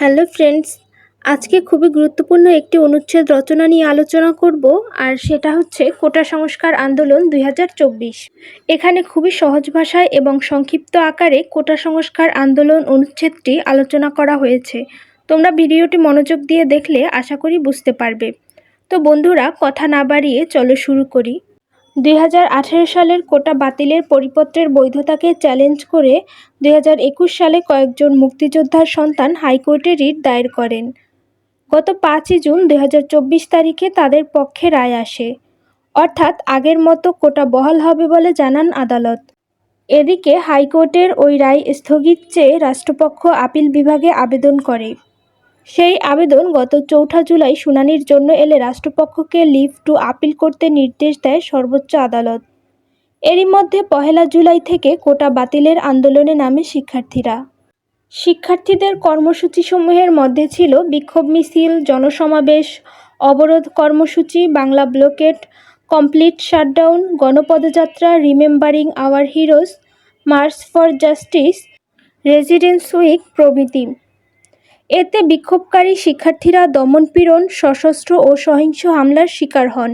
Hello friends, আজকে খুবই গুরুত্বপূর্ণ একটি অনুচ্ছেদ রচনা নিয়ে আলোচনা করব, আর সেটা হচ্ছে কোটা সংস্কার আন্দোলন দুই হাজার চব্বিশ। এখানে খুবই সহজ ভাষায় এবং সংক্ষিপ্ত আকারে কোটা সংস্কার আন্দোলন অনুচ্ছেদটি আলোচনা করা হয়েছে। তোমরা ভিডিওটি মনোযোগ দিয়ে দেখলে আশা করি বুঝতে পারবে। তো বন্ধুরা, কথা না বাড়িয়ে চলো শুরু করি। দুই হাজার আঠেরো সালের কোটা বাতিলের পরিপত্রের বৈধতাকে চ্যালেঞ্জ করে দুই হাজার একুশ সালে কয়েকজন মুক্তিযোদ্ধার সন্তান হাইকোর্টে রিট দায়ের করেন। গত পাঁচই জুন দু হাজার চব্বিশ তারিখে তাদের পক্ষে রায় আসে। অর্থাৎ আগের মতো কোটা বহাল হবে বলে জানান আদালত। এদিকে হাইকোর্টের ওই রায় স্থগিত চেয়ে রাষ্ট্রপক্ষ আপিল বিভাগে আবেদন করে। সেই আবেদন গত চৌঠা জুলাই শুনানির জন্য এলে রাষ্ট্রপক্ষকে লিভ টু আপিল করতে নির্দেশ দেয় সর্বোচ্চ আদালত। এরই মধ্যে পহেলা জুলাই থেকে কোটা বাতিলের আন্দোলনে নামে শিক্ষার্থীরা। শিক্ষার্থীদের কর্মসূচিসমূহের মধ্যে ছিল বিক্ষোভ মিছিল, জনসমাবেশ, অবরোধ কর্মসূচি, Bangla blockade, complete shutdown, গণপদযাত্রা, remembering our heroes march for justice, residence week প্রভৃতি। এতে বিক্ষোভকারী শিক্ষার্থীরা দমনপীড়ন সশস্ত্র ও সহিংস হামলার শিকার হন।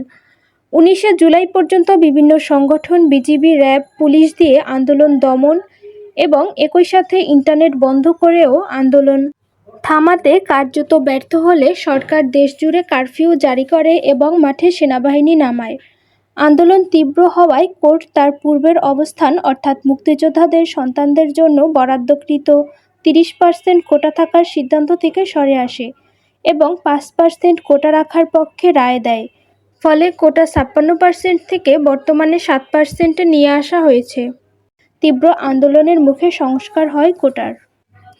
উনিশে জুলাই পর্যন্ত বিভিন্ন সংগঠন, বিজিবি, র্যাব, পুলিশ দিয়ে আন্দোলন দমন এবং একই সাথে ইন্টারনেট বন্ধ করেও আন্দোলন থামাতে কার্যত ব্যর্থ হলে সরকার দেশজুড়ে কারফিউ জারি করে এবং মাঠে সেনাবাহিনী নামায়। আন্দোলন তীব্র হওয়ায় কোর্ট তার পূর্বের অবস্থান, অর্থাৎ মুক্তিযোদ্ধাদের সন্তানদের জন্য বরাদ্দকৃত তিরিশ পার্সেন্ট কোটা থাকার সিদ্ধান্ত থেকে সরে আসে এবং পাঁচ পার্সেন্ট কোটা রাখার পক্ষে রায় দেয়। ফলে কোটা ছাপ্পান্ন পার্সেন্ট থেকে বর্তমানে সাত পার্সেন্টে নিয়ে আসা হয়েছে। তীব্র আন্দোলনের মুখে সংস্কার হয় কোটার।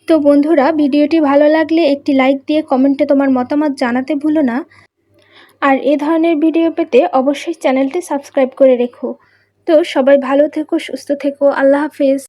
তো বন্ধুরা, ভিডিওটি ভালো লাগলে একটি লাইক দিয়ে কমেন্টে তোমার মতামত জানাতে ভুলো না। আর এ ধরনের ভিডিও পেতে অবশ্যই চ্যানেলটি সাবস্ক্রাইব করে রেখো। তো সবাই ভালো থেকো, সুস্থ থেকো, আল্লাহ হাফেজ।